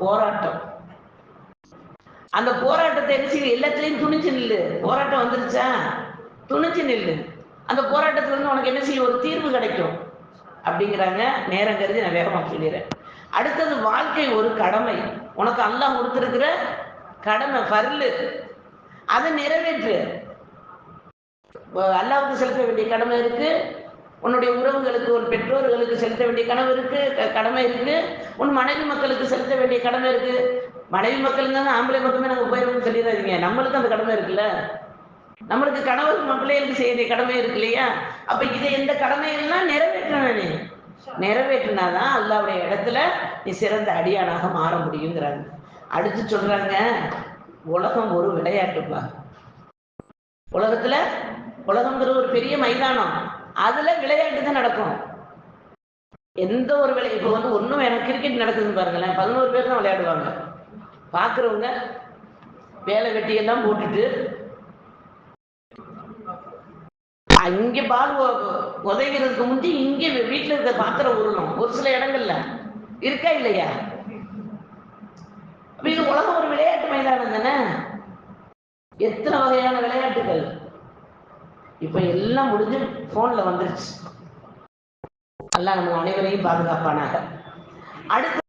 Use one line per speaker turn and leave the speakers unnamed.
போராட்டம். அந்த போராட்டத்தை என்ன செய்ய எல்லாத்துலயும் துணிஞ்சு நில்லு. போராட்டம் வந்துருச்சா? துணிஞ்சு நில்லு. அந்த போராட்டத்துல இருந்து உனக்கு என்ன செய்யும்? ஒரு தீர்வு கிடைக்கும். அப்படிங்கிறாங்க. நேரம் கருதி நான் வேகமா சொல்லிடுறேன். அடுத்தது வாழ்க்கை ஒரு கடமை. உனக்கு அல்லாஹ் கொடுத்துருக்கிற கடமை பர்லு அதை நிறைவேற்று. அல்லாவுக்கு செலுத்த வேண்டிய கடமை இருக்கு. உன்னுடைய உறவுகளுக்கு உன் பெற்றோர்களுக்கு செலுத்த வேண்டிய கனவு இருக்கு கடமை இருக்கு. உன் மனைவி மக்களுக்கு செலுத்த வேண்டிய கடமை இருக்கு. மனைவி மக்கள் தான் ஆம்பளை மட்டுமே நாங்க உபயோகம் சொல்லிடாதீங்க. நம்மளுக்கு அந்த கடமை இருக்குல்ல? நம்மளுக்கு கணவர் பிள்ளைகளுக்கு செய்ய வேண்டிய கடமை இருக்கு இல்லையா? அப்ப இதை எந்த கடமைகள்லாம் நிறைவேற்றணும் நீ? நிறைவேற்றினாதான் அல்லாவுடைய இடத்துல நீ சிறந்த அடியானாக மாற முடியுங்கிறாங்க. அடுத்து சொல்றாங்க உலகம் ஒரு விளையாட்டுப்பா. உலகத்துல உலகம்ங்கிற ஒரு பெரிய மைதானம். அதுல விளையாட்டு தான் நடக்கும். எந்த ஒரு விளை இப்போ வந்து ஒன்றும் எனக்கு கிரிக்கெட் நடக்குதுன்னு பாருங்களேன். பதினோரு பேர் தான் விளையாடுவாங்க. பார்க்குறவங்க வேலை வெட்டியெல்லாம் போட்டுட்டு இங்கே பால் உ- உதைக்கிறதுக்கு முந்தி இங்கே வீட்டில் இருக்க பாத்திரம் உருணும் ஒரு சில இடங்கள்ல. இருக்கா இல்லையா? இது உலகம் ஒரு விளையாட்டு மைதானம் தானே? எத்தனை வகையான விளையாட்டுகள்? இப்ப எல்லாம் முடிஞ்சு போன்ல வந்துருச்சு. நல்லா நம்ம அனைவரையும் பாதுகாப்பானாக. அடுத்து